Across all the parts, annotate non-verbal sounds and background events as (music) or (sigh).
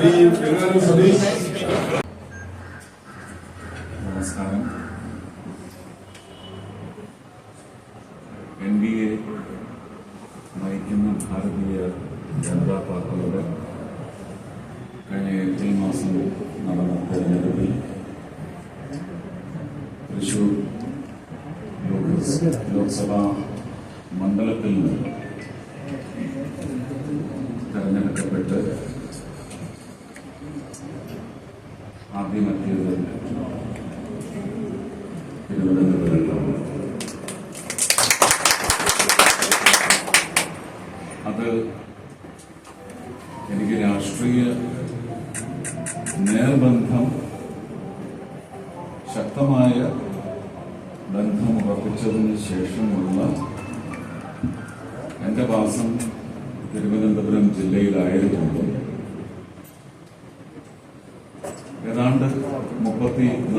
Señor, തെരഞ്ഞെടുക്കപ്പെട്ട് ആദ്യമെത്തിയത് തിരുവനന്തപുരത്താണ്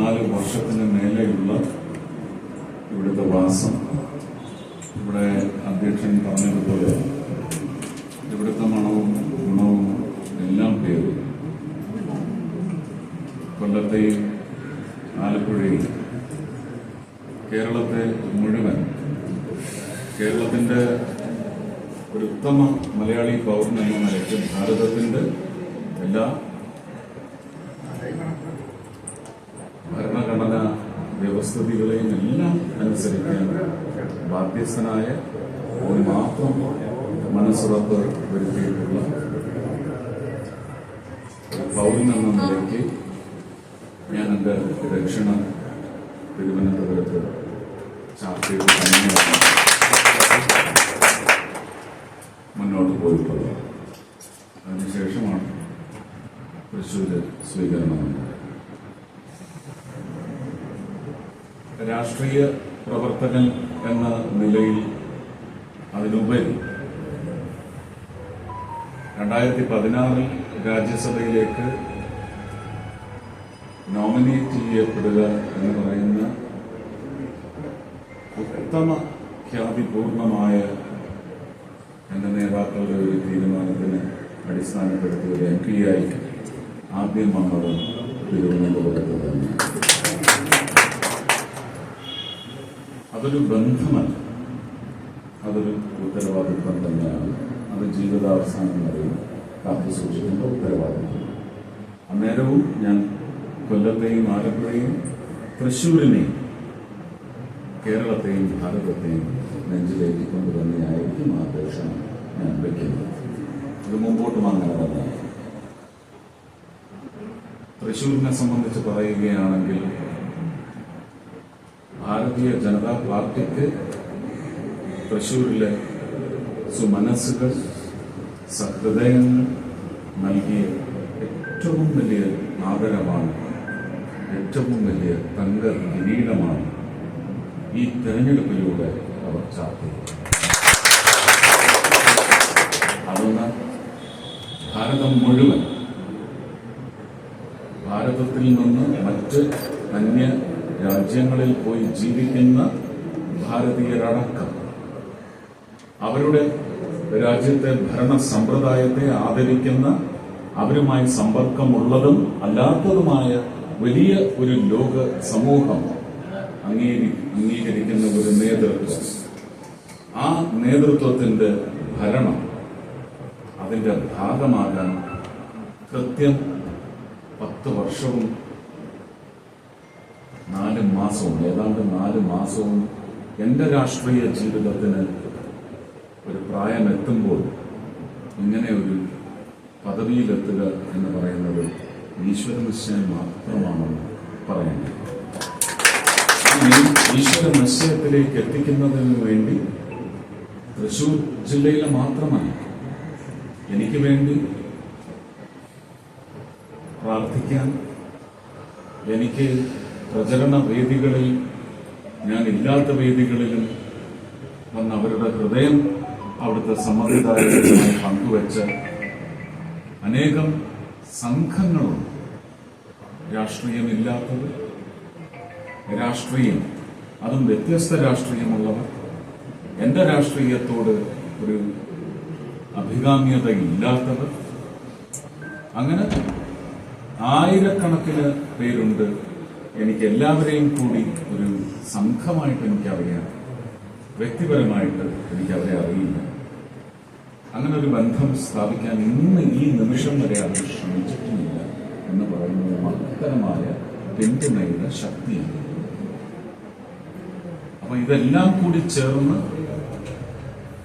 നാല് വർഷത്തിന് മേലെയുള്ള ഇവിടുത്തെ വാസം. ഇവിടെ അധ്യക്ഷൻ പറഞ്ഞതുപോലെ ഇവിടുത്തെ മണവും ഗുണവും എല്ലാം പേര്. കൊല്ലത്തെയും ആലപ്പുഴയും കേരളത്തെ മുഴുവൻ കേരളത്തിന്റെ ഒരു ഉത്തമ മലയാളി പൗരനെന്ന നിലയ്ക്ക് ഭാരതത്തിന്റെ എല്ലാ ബാധ്യസ്ഥനായ ഒരു മാത്രം മനസ്സുറപ്പ് വരുത്തിയിട്ടുള്ള പൗരൻ എന്ന നിലയ്ക്ക് ഞാൻ എന്റെ ദക്ഷിണ തിരുവനന്തപുരത്ത് ചാർച്ച ചെയ്ത് തന്നെയാണ് മുന്നോട്ട് പോയിട്ടുള്ളത്. അതിനുശേഷമാണ് തൃശ്ശൂര് സ്വീകരണം രാഷ്ട്രീയ പ്രവർത്തകൻ എന്ന നിലയിൽ അതിനുപരി രണ്ടായിരത്തി പതിനാറിൽ രാജ്യസഭയിലേക്ക് നോമിനേറ്റ് ചെയ്യപ്പെടുക എന്ന് പറയുന്ന ഉത്തമ ഖ്യാതിപൂർണമായ എന്റെ നേതാക്കളുടെ ഒരു തീരുമാനത്തിന് അടിസ്ഥാനപ്പെടുത്തി ഒരു എം പി ആയി ആദ്യം വന്നത് തിരുവനന്തപുരത്ത് തന്നെ അതൊരു ബന്ധമല്ല അതൊരു ഉത്തരവാദിത്വം തന്നെയാണ്. അത് ജീവിതാവസാനം വരെയും കാത്തു സൂക്ഷിക്കേണ്ട ഉത്തരവാദിത്വം. അന്നേരവും ഞാൻ കൊല്ലത്തെയും ആലപ്പുഴയും തൃശ്ശൂരിനെയും കേരളത്തെയും ഭാരതത്തെയും നെഞ്ചിലേക്ക് കൊണ്ട് തന്നെയായിരിക്കും ആ ദർശനം ഞാൻ വയ്ക്കുന്നത് ഇത് മുമ്പോട്ടും അങ്ങനെ തന്നെയാണ് തൃശ്ശൂരിനെ സംബന്ധിച്ച് പറയുകയാണെങ്കിൽ ഭാരതീയ ജനതാ പാർട്ടിക്ക് തൃശ്ശൂരിലെ സുമനസ്സുകൾ സഹൃദയങ്ങൾ നൽകിയ ഏറ്റവും വലിയ ആദരമാണ് ഏറ്റവും വലിയ തങ്ക കിരീടമാണ് ഈ തെരഞ്ഞെടുപ്പിലൂടെ അവർ ചാർത്തി അതൊന്ന് ഭാരതം മുഴുവൻ ഭാരതത്തിൽ നിന്ന് മറ്റ് അന്യ രാജ്യങ്ങളിൽ പോയി ജീവിക്കുന്ന ഭാരതീയരടക്കം. അവരുടെ രാജ്യത്തെ ഭരണ സമ്പ്രദായത്തെ ആദരിക്കുന്ന അവരുമായി സമ്പർക്കമുള്ളതും അല്ലാത്തതുമായ വലിയ ഒരു ലോക സമൂഹം അംഗീകരി അംഗീകരിക്കുന്ന ഒരു നേതൃത്വം. ആ നേതൃത്വത്തിന്റെ ഭരണം അതിന്റെ ഭാഗമാകാൻ കൃത്യം പത്ത് വർഷവും നാല് മാസവും ഏതാണ്ട് നാല് മാസവും എന്റെ രാഷ്ട്രീയ ജീവിതത്തിന് ഒരു പ്രായമെത്തുമ്പോൾ ഇങ്ങനെ ഒരു പദവിയിലെത്തുക എന്ന് പറയുന്നത് ഈശ്വര നിശ്ചയം മാത്രമാണെന്ന് പറയുന്നത്. ഈശ്വര നിശ്ചയത്തിലേക്ക് എത്തിക്കുന്നതിന് വേണ്ടി തൃശൂർ ജില്ലയിലെ മാത്രമല്ല എനിക്ക് വേണ്ടി പ്രാർത്ഥിക്കാൻ എനിക്ക് പ്രചരണ വേദികളിൽ ഞാൻ ഇല്ലാത്ത വേദികളിലും വന്ന് അവരുടെ ഹൃദയം അവിടുത്തെ സമ്മതിദായകരുമായി പങ്കുവെച്ച അനേകം സംഘങ്ങളുണ്ട് രാഷ്ട്രീയമില്ലാത്തത് രാഷ്ട്രീയം അതും വ്യത്യസ്ത രാഷ്ട്രീയമുള്ളവർ എന്റെ രാഷ്ട്രീയത്തോട് ഒരു അഭികാമ്യത ഇല്ലാത്തവർ അങ്ങനെ ആയിരക്കണക്കിന് പേരുണ്ട് എനിക്ക് എല്ലാവരെയും കൂടി ഒരു സംഘമായിട്ട് എനിക്കറിയാം വ്യക്തിപരമായിട്ട് എനിക്ക് അവരെ അറിയില്ല. അങ്ങനെ ഒരു ബന്ധം സ്ഥാപിക്കാൻ ഇന്ന് ഈ നിമിഷം വരെ അവർ ശ്രമിച്ചിട്ടുമില്ല എന്ന് പറയുന്നത് മഹത്തരമായ പിന്തുണയുടെ ശക്തിയാണ്. അപ്പൊ ഇതെല്ലാം കൂടി ചേർന്ന്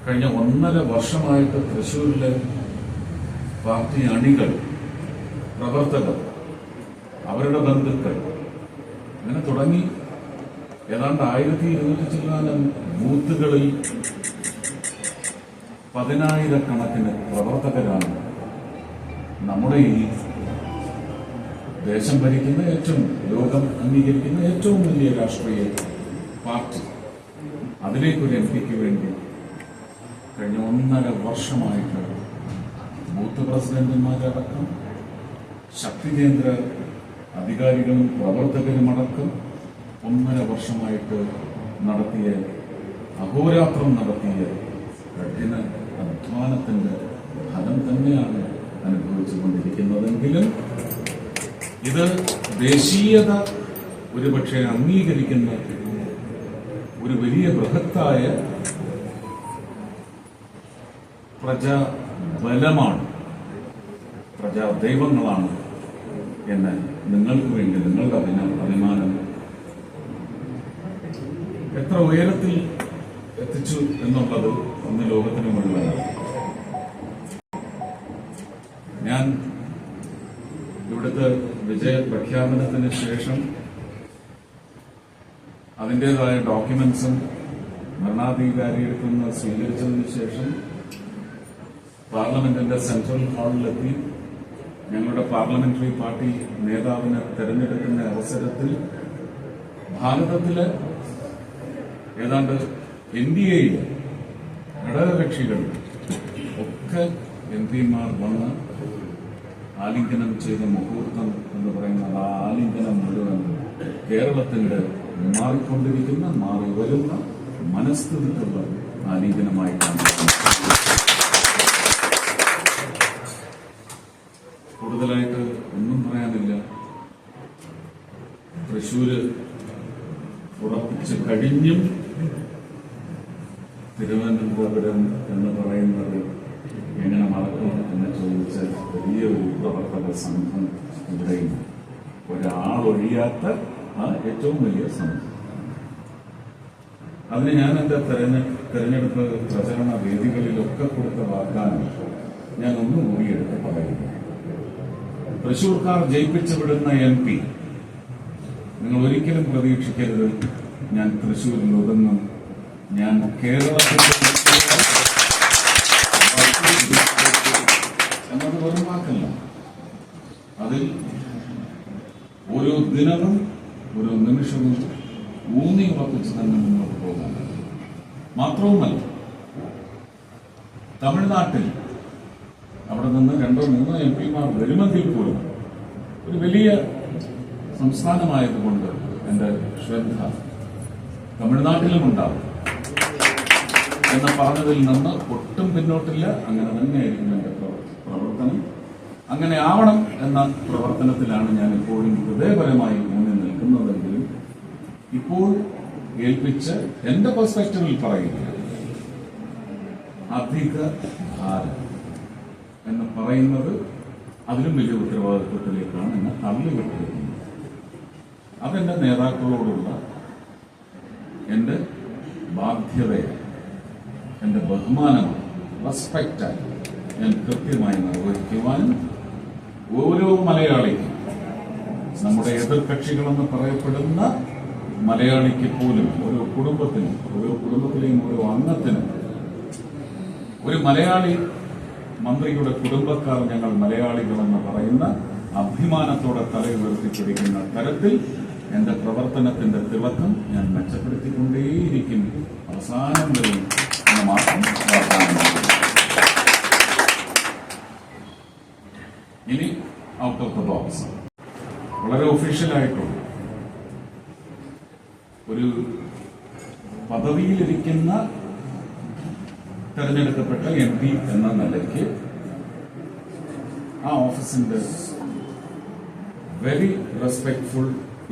കഴിഞ്ഞ ഒന്നര വർഷമായിട്ട് തൃശ്ശൂരിലെ പാർട്ടി അണികൾ പ്രവർത്തകർ അവരുടെ ബന്ധുക്കൾ അങ്ങനെ തുടങ്ങി. ഏതാണ്ട് ആയിരത്തി ഇരുന്നൂറ്റി ചില്ലാനം ബൂത്തുകളിൽ പതിനായിരക്കണക്കിന് പ്രവർത്തകരാണ് നമ്മുടെ ഈ ദേശം ഭരിക്കുന്ന ഏറ്റവും ലോകം അംഗീകരിക്കുന്ന ഏറ്റവും വലിയ രാഷ്ട്രീയ പാർട്ടി. അതിലേക്കൊരു എം പിക്ക് വേണ്ടി കഴിഞ്ഞ ഒന്നര വർഷമായിട്ട് ബൂത്ത് പ്രസിഡന്റുമാരടക്കം ശക്തി കേന്ദ്ര അധികാരികളും പ്രവർത്തകരും അടക്കം ഒന്നര വർഷമായിട്ട് നടത്തിയ അഹോരാത്രം നടത്തിയ കഠിന അധ്വാനത്തിന്റെ ഫലം തന്നെയാണ് അനുഭവിച്ചുകൊണ്ടിരിക്കുന്നതെങ്കിലും ഇത് ദേശീയത ഒരുപക്ഷെ അംഗീകരിക്കുന്ന ഒരു വലിയ ബൃഹത്തായ പ്രജാബലമാണ് പ്രജാദൈവങ്ങളാണ് എന്ന് നിങ്ങൾക്ക് വേണ്ടി അഭിന അഭിമാനം. എത്ര ഉയരത്തിൽ എത്തിച്ചു എന്നുള്ളത് ഒന്ന് ലോകത്തിന് മുഴുവനാണ്. ഞാൻ ഇവിടുത്തെ വിജയ പ്രഖ്യാപനത്തിന് ശേഷം അതിന്റെതായ ഡോക്യുമെന്റ്സും ഭരണാധികാരിയെടുക്കുന്ന സ്വീകരിച്ചതിന് ശേഷം പാർലമെന്റിന്റെ സെൻട്രൽ ഹാളിലെത്തി. ഞങ്ങളുടെ പാർലമെന്ററി പാർട്ടി നേതാവിനെ തെരഞ്ഞെടുക്കുന്ന അവസരത്തിൽ ഭാരതത്തിലെ ഏതാണ്ട് എൻ ഡി എയിൽ ഘടകകക്ഷികൾ ഒക്കെ എം പിമാർ വന്ന് ആലിംഗനം ചെയ്ത മുഹൂർത്തം എന്ന് പറയുന്ന ആ ആലിംഗനം മുഴുവൻ കേരളത്തിന്റെ മാറിക്കൊണ്ടിരിക്കുന്ന മാറി വരുന്ന മനസ്ഥിതിക്കുള്ള ആലിംഗനമായിട്ടാണ് കൂടുതലായിട്ട് ഒന്നും പറയാനില്ല. തൃശ്ശൂര് ഉറപ്പിച്ച് കഴിഞ്ഞും തിരുവനന്തപുരം എന്ന് പറയുന്നത് എങ്ങനെ മറക്കും എന്ന് ചോദിച്ച വലിയൊരു പ്രവർത്തക സംഘം ഇവിടെയും ഒരാളൊഴിയാത്ത ആ ഏറ്റവും വലിയ സംഘം. അതിന് ഞാൻ എന്റെ തെരഞ്ഞെ തെരഞ്ഞെടുപ്പ് പ്രചരണ വേദികളിലൊക്കെ കൊടുത്ത വാഗ്ദാനം ഞാൻ ഒന്ന് മുറിയെടുത്ത് പറയുന്നു തൃശൂർക്കാർ ജയിപ്പിച്ചു വിടുന്ന എം പി. നിങ്ങൾ ഒരിക്കലും പ്രതീക്ഷിക്കരുത്. ഞാൻ തൃശ്ശൂരിൽ ഒതുങ്ങും ഞാൻ കേരളത്തിന്റെ (laughs) എന്നത് വെറും വാക്കല്ല. അതിൽ ഓരോ ദിനവും ഓരോ നിമിഷവും ഊന്നി ഉറപ്പിച്ച് തന്നെ മുന്നോട്ട് പോകാൻ മാത്രവുമല്ല തമിഴ്നാട്ടിൽ അവിടെ നിന്ന് രണ്ടോ മൂന്നോ എം പിമാർ വരുമെങ്കിൽ പോലും ഒരു വലിയ സംസ്ഥാനമായതുകൊണ്ട് എന്റെ ശ്രദ്ധ തമിഴ്നാട്ടിലും ഉണ്ടാവും. എന്ന് പറഞ്ഞതിൽ നിന്ന് ഒട്ടും പിന്നോട്ടില്ല. അങ്ങനെ തന്നെയായിരിക്കും എന്റെ പ്രവർത്തനം. അങ്ങനെ ആവണം എന്ന പ്രവർത്തനത്തിലാണ് ഞാൻ ഇപ്പോഴും ഹൃദയപരമായി മുന്നിൽ നിൽക്കുന്നതെങ്കിലും ഇപ്പോൾ ഏൽപ്പിച്ച് എന്റെ പെർസ്പെക്റ്റീവിൽ പറയുക അധിക ഭാരം. എന്ന് പറയുന്നത് അതിലും വലിയ ഉത്തരവാദിത്വത്തിലേക്കാണ് എന്നെ തള്ളിവിട്ടിരിക്കുന്നത് അതെന്റെ നേതാക്കളോടുള്ള എന്റെ ബാധ്യതയാണ്. എന്റെ ബഹുമാനമാണ്. റെസ്പെക്റ്റായി ഞാൻ കൃത്യമായി നിർവഹിക്കുവാനും ഓരോ മലയാളിക്കും നമ്മുടെ എതിർകക്ഷികളെന്ന് പറയപ്പെടുന്ന മലയാളിക്ക് പോലും ഓരോ കുടുംബത്തിനും ഓരോ കുടുംബത്തിലെയും ഓരോ അംഗത്തിനും ഒരു മലയാളി മന്ത്രിയുടെ കുടുംബക്കാർ ഞങ്ങൾ മലയാളികളെന്ന് പറയുന്ന അഭിമാനത്തോടെ തലയുയർത്തിപ്പിടിക്കുന്ന തരത്തിൽ എന്റെ പ്രവർത്തനത്തിന്റെ തിളക്കം ഞാൻ മെച്ചപ്പെടുത്തിക്കൊണ്ടേയിരിക്കും. അവസാനം വരെ മാത്രം ഇനി ഔട്ട് ഓഫ് ദ ബോക്സ് വളരെ ഒഫീഷ്യലായിട്ടുള്ള ഒരു പദവിയിലിരിക്കുന്ന തെരഞ്ഞെടുക്കപ്പെട്ട എം പി എന്ന നിലയ്ക്ക് ആ ഓഫീസിന്റെ വെരി റെസ്പെക്ട്ഫുൾ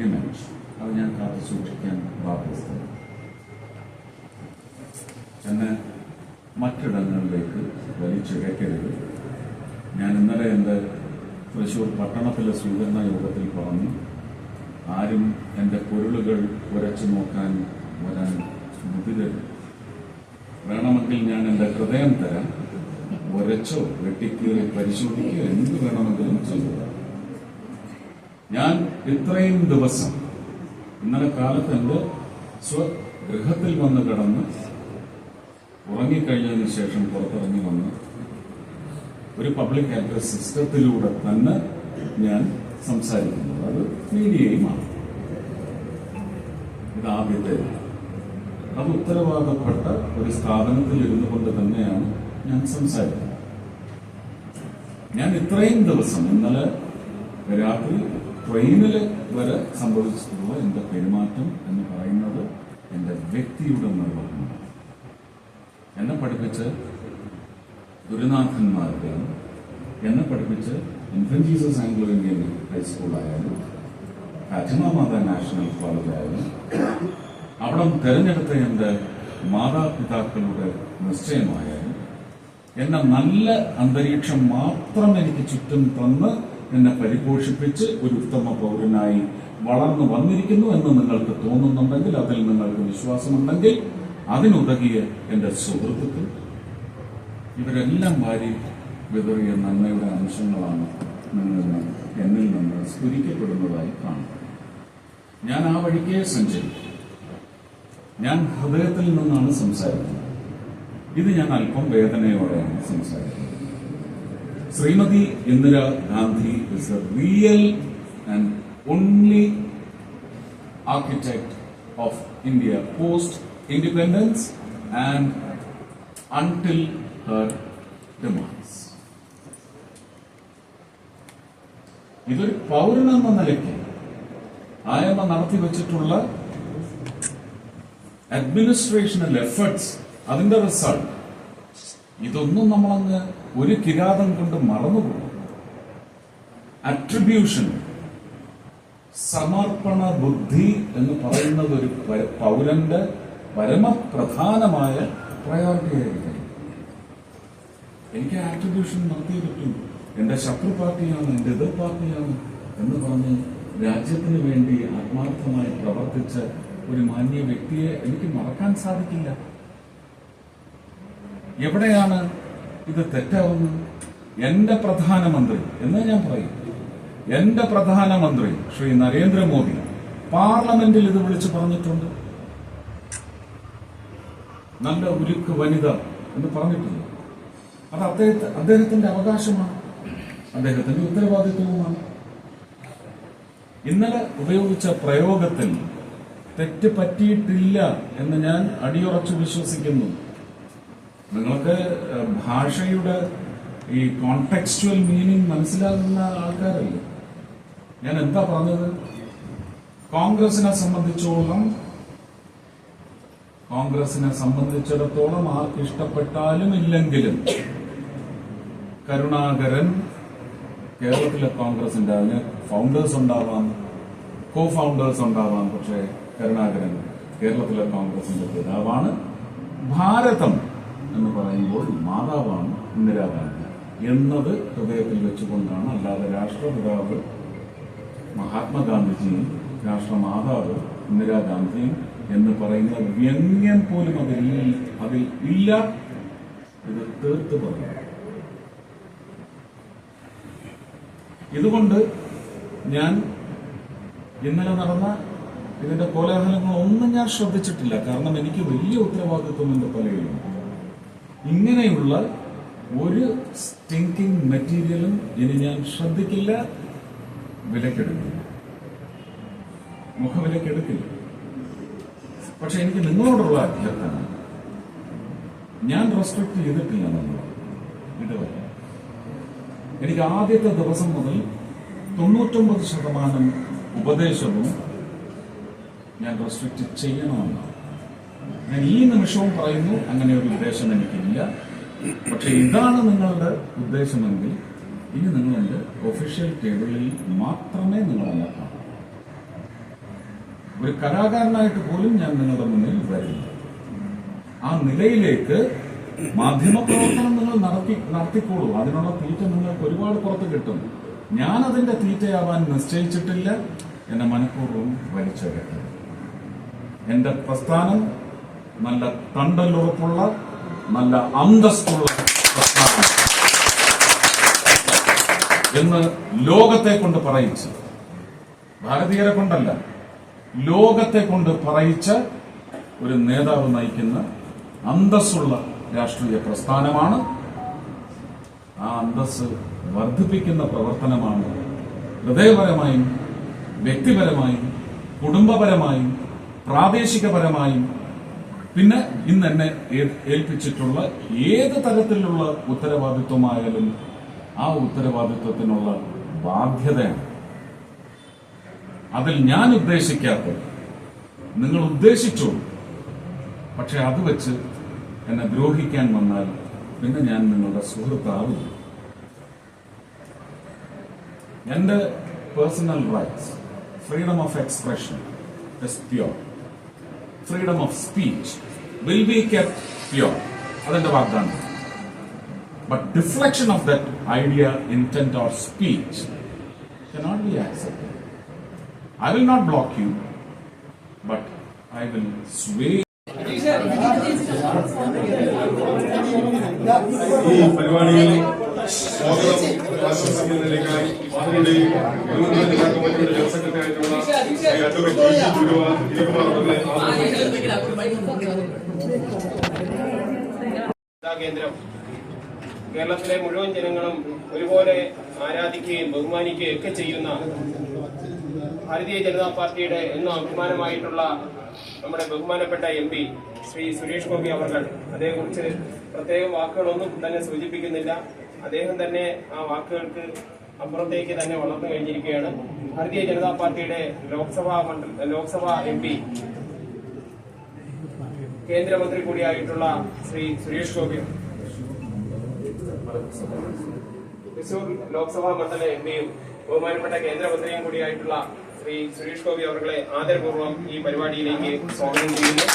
ഇമേജ് അത് ഞാൻ കാത്തു സൂക്ഷിക്കാൻ ബാധ്യസ്ഥ എന്നെ മറ്റിടങ്ങളിലേക്ക് വലിച്ചിഴക്കരുത് ഞാൻ ഇന്നലെ എന്റെ തൃശൂർ പട്ടണത്തിലെ സ്വീകരണ യോഗത്തിൽ പറഞ്ഞു ആരും എന്റെ പൊരുളുകൾ ഉരച്ചു നോക്കാൻ വരാൻ മുതിരരുത്. വേണമെങ്കിൽ ഞാൻ എന്റെ ഹൃദയം തരാം. ഒരച്ചോ വെട്ടിക്കീറി പരിശോധിക്കുകയോ എന്ത് വേണമെങ്കിലും ചെയ്യുക ഞാൻ ഇത്രയും ദിവസം ഇന്നലെ കാലത്ത് എന്റെ സ്വഗൃഹത്തിൽ വന്ന് കിടന്ന് ഉറങ്ങിക്കഴിഞ്ഞതിന് ശേഷം പുറത്തിറങ്ങി വന്ന് ഒരു പബ്ലിക് അഡ്രസ് സിസ്റ്റത്തിലൂടെ തന്നെ ഞാൻ സംസാരിക്കുന്നത്. അത് മീഡിയയുമാണ്. ഇത് ആദ്യത്തെ അത് ഉത്തരവാദപ്പെട്ട ഒരു സ്ഥാപനത്തിൽ ഇരുന്നു കൊണ്ട് തന്നെയാണ് ഞാൻ സംസാരിക്കുന്നത്. ഞാൻ ഇത്രയും ദിവസം ഇന്നലെ രാത്രി ട്രെയിനിൽ വരെ സംഭവിച്ചിട്ടുള്ള എന്റെ പെരുമാറ്റം എന്ന് പറയുന്നത് എന്റെ വ്യക്തിയുടെ നിർവഹണമാണ് എന്നെ പഠിപ്പിച്ച് ഗുരുനാഥന്മാരുടെയും എന്നെ പഠിപ്പിച്ച് ഇൻഫൻ ജീസസ് ആംഗ്ലോ ഇന്ത്യൻ ഹൈസ്കൂളായാലും ഫാറ്റിമ മാത നാഷണൽ കോളേജ് ആയാലും അവിടെ തെരഞ്ഞെടുത്ത എന്റെ മാതാപിതാക്കളുടെ നിശ്ചയമായാലും എന്നെ നല്ല അന്തരീക്ഷം മാത്രം എനിക്ക് ചുറ്റും തന്ന് എന്നെ പരിപോഷിപ്പിച്ച് ഒരു ഉത്തമ പൗരനായി വളർന്നു വന്നിരിക്കുന്നു എന്ന് നിങ്ങൾക്ക് തോന്നുന്നുണ്ടെങ്കിൽ അതിൽ നിങ്ങൾക്ക് വിശ്വാസമുണ്ടെങ്കിൽ അതിനുതകിയ എന്റെ സുഹൃത്തുക്കൾ ഇവരെല്ലാം വാരി വിതറിയ നന്മയുടെ അംശങ്ങളാണ് നിങ്ങൾ എന്നിൽ നിന്ന് സ്ഫുരിക്കപ്പെടുന്നതായി കാണുന്നത് ഞാൻ ആ വഴിക്കേ സഞ്ചരിക്കും. ഞാൻ ഹൃദയത്തിൽ നിന്നാണ് സംസാരിക്കുന്നത് ഇത് ഞാൻ അല്പം വേദനയോടെയാണ് സംസാരിക്കുന്നത് Shrimati Indira Gandhi is a real and only architect of India post independence and until her demise. ഇതൊരു പൗരനെന്ന നിലയ്ക്ക് ആയമ നടത്തി വെച്ചിട്ടുള്ള അഡ്മിനിസ്ട്രേഷണൽ എഫേർട്സ് അതിന്റെ റിസൾട്ട് ഇതൊന്നും നമ്മളങ്ങ് ഒരു കിരാതം കൊണ്ട് മറന്നുപോകും. അട്രിബ്യൂഷൻ സമർപ്പണ ബുദ്ധി എന്ന് പറയുന്നത് ഒരു പൗരന്റെ പരമപ്രധാനമായ പ്രയോറിറ്റി ആയിരിക്കും. എനിക്ക് ആട്രിബ്യൂഷൻ നടത്തിയേ പറ്റും. എന്റെ ശത്രു പാർട്ടിയാണ് എന്റെ എതിർ പാർട്ടിയാണ് എന്ന് പറഞ്ഞ് രാജ്യത്തിന് വേണ്ടി ആത്മാർത്ഥമായി പ്രവർത്തിച്ച ഒരു മാന്യ വ്യക്തിയെ എനിക്ക് മറക്കാൻ സാധിക്കില്ല. എവിടെയാണ് ഇത് തെറ്റാവുന്നത്? എന്റെ പ്രധാനമന്ത്രി എന്ന് ഞാൻ പറയും? എന്റെ പ്രധാനമന്ത്രി ശ്രീ നരേന്ദ്രമോദി പാർലമെന്റിൽ ഇത് വിളിച്ചു പറഞ്ഞിട്ടുണ്ട്. നല്ല ഉരുക്ക് വനിത എന്ന് പറഞ്ഞിട്ടുണ്ട്. അത് അദ്ദേഹത്തെ അദ്ദേഹത്തിന്റെ അവകാശമാണ്. അദ്ദേഹത്തിന്റെ ഉത്തരവാദിത്വവുമാണ്. ഇന്നലെ ഉപയോഗിച്ച പ്രയോഗത്തിൽ തെറ്റ് പറ്റിയിട്ടില്ല എന്ന് ഞാൻ അടിയുറച്ചു വിശ്വസിക്കുന്നു. നിങ്ങൾക്ക് ഭാഷയുടെ ഈ കോണ്ടെക്സ്റ്റുവൽ മീനിങ് മനസ്സിലാകുന്ന ആൾക്കാരല്ലേ? ഞാൻ എന്താ പറഞ്ഞത്? കോൺഗ്രസിനെ സംബന്ധിച്ചോളം കോൺഗ്രസിനെ സംബന്ധിച്ചിടത്തോളം ആർക്ക് ഇഷ്ടപ്പെട്ടാലും ഇല്ലെങ്കിലും കരുണാകരൻ കേരളത്തിലെ കോൺഗ്രസിന്റെ അതിന് ഫൗണ്ടേഴ്സ് ഉണ്ടാവാം കോ ഫൗണ്ടേഴ്സ് ഉണ്ടാവാം. പക്ഷേ കരുണാകരൻ കേരളത്തിലെ കോൺഗ്രസിന്റെ പിതാവാണ്. ഭാരതം എന്ന് പറയുമ്പോൾ മാതാവാണ് ഇന്ദിരാഗാന്ധി. എന്നത് ഹൃദയത്തിൽ വെച്ചുകൊണ്ടാണ് അല്ലാതെ രാഷ്ട്രപിതാവ് മഹാത്മാഗാന്ധിജിയും രാഷ്ട്രമാതാവ് ഇന്ദിരാഗാന്ധിയും എന്ന് പറയുന്ന വ്യംഗ്യം പോലും അതിൽ അതിൽ ഇല്ല ഇത് തീർത്ത് പറയാം ഇതുകൊണ്ട് ഞാൻ ഇന്നലെ നടന്ന ഇതിന്റെ കോലാഹലങ്ങളൊന്നും ഞാൻ ശ്രദ്ധിച്ചിട്ടില്ല. കാരണം എനിക്ക് വലിയ ഉത്തരവാദിത്വം എന്റെ പലയിലും. ഇങ്ങനെയുള്ള ഒരു സ്റ്റിങ്കിങ് മെറ്റീരിയലും ഇനി ഞാൻ ശ്രദ്ധിക്കില്ല വിലക്കെടുക്കില്ല. മുഖവിലക്കെടുക്കില്ല. പക്ഷെ എനിക്ക് നിങ്ങളോടുള്ള അഭ്യർത്ഥന ഞാൻ റെസ്ട്രിക്ട് ചെയ്തിട്ടില്ല നമ്മൾ ഇതുവരെ. എനിക്ക് ആദ്യത്തെ ദിവസം മുതൽ തൊണ്ണൂറ്റൊമ്പത് ശതമാനം ഉപദേശവും ഞാൻ റെസ്ട്രിക്റ്റ് ചെയ്യണമെന്നാണ്. ഞാൻ ഈ നിമിഷവും പറയുന്നു അങ്ങനെ ഒരു ഉദ്ദേശം എനിക്കില്ല. പക്ഷെ ഇതാണ് നിങ്ങളുടെ ഉദ്ദേശമെങ്കിൽ ഇനി നിങ്ങൾ എന്റെ ഒഫീഷ്യൽ ടേബിളിൽ മാത്രമേ നിങ്ങളെന്നെ കാണൂ ഒരു കലാകാരനായിട്ട് പോലും ഞാൻ നിങ്ങളുടെ മുന്നിൽ വരില്ല ആ നിലയിലേക്ക് മാധ്യമപ്രവർത്തനം നിങ്ങൾ നടത്തി നടത്തിക്കോളൂ. അതിനുള്ള തീറ്റ നിങ്ങൾക്ക് ഒരുപാട് പുറത്ത് കിട്ടും. ഞാൻ അതിന്റെ തീറ്റയാവാൻ നിശ്ചയിച്ചിട്ടില്ല. എന്നെ മനഃപൂർവം വലിച്ചെടുക്കരുത് എന്റെ പ്രസ്ഥാനം നല്ല തണ്ടലുറപ്പുള്ള നല്ല അന്തസ്തുള്ള പ്രസ്ഥാനം. എന്ന് ലോകത്തെ കൊണ്ട് പറയിച്ച് ഭാരതീയരെ കൊണ്ടല്ല ലോകത്തെ കൊണ്ട് പറയിച്ച് ഒരു നേതാവ് നയിക്കുന്ന അന്തസ്സുള്ള രാഷ്ട്രീയ പ്രസ്ഥാനമാണ്. ആ അന്തസ് വർദ്ധിപ്പിക്കുന്ന പ്രവർത്തനമാണ് ഹൃദയപരമായും വ്യക്തിപരമായും കുടുംബപരമായും പ്രാദേശികപരമായും പിന്നെ ഇന്ന് എന്നെ ഏൽപ്പിച്ചിട്ടുള്ള ഏത് തരത്തിലുള്ള ഉത്തരവാദിത്വമായാലും ആ ഉത്തരവാദിത്വത്തിനുള്ള ബാധ്യതയാണ്. അതിൽ ഞാൻ ഉദ്ദേശിക്കാത്തത് നിങ്ങൾ ഉദ്ദേശിച്ചോളൂ. പക്ഷെ അത് വെച്ച് എന്നെ ദ്രോഹിക്കാൻ വന്നാൽ പിന്നെ ഞാൻ നിങ്ങളുടെ സുഹൃത്താവില്ല എന്റെ personal rights freedom of expression is pure freedom of speech will be kept pure അതെന്റെ വാഗ്ദാനം. But deflection of that idea intent or speech cannot be accepted. I will not block you, but I will sway ഈ പരിപാടിയിൽ കേന്ദ്രം. കേരളത്തിലെ മുഴുവൻ ജനങ്ങളും ഒരുപോലെ ആരാധിക്കുകയും ബഹുമാനിക്കുകയും ഒക്കെ ചെയ്യുന്ന ഭാരതീയ ജനതാ പാർട്ടിയുടെ എന്നും അഭിമാനമായിട്ടുള്ള നമ്മുടെ ബഹുമാനപ്പെട്ട എം പി ശ്രീ സുരേഷ് ഗോപി അവർ അതേക്കുറിച്ച് പ്രത്യേക വാക്കുകളൊന്നും തന്നെ സൂചിപ്പിക്കുന്നില്ല. അദ്ദേഹം തന്നെ ആ വാക്കുകൾക്ക് അപ്പുറത്തേക്ക് തന്നെ വളർന്നു കഴിഞ്ഞിരിക്കുകയാണ്. ഭാരതീയ ജനതാ പാർട്ടിയുടെ ലോക്സഭാ മണ്ഡല ലോക്സഭാ എം പി കേന്ദ്രമന്ത്രി കൂടിയായിട്ടുള്ള ശ്രീ സുരേഷ് ഗോപി. തൃശൂർ ലോക്സഭാ മണ്ഡല എം പിയും ബഹുമാനപ്പെട്ട കേന്ദ്രമന്ത്രിയും കൂടിയായിട്ടുള്ള ശ്രീ സുരേഷ് ഗോപി അവരുടെ ആദരപൂർവം ഈ പരിപാടിയിലേക്ക് സ്വാഗതം ചെയ്യുന്നു.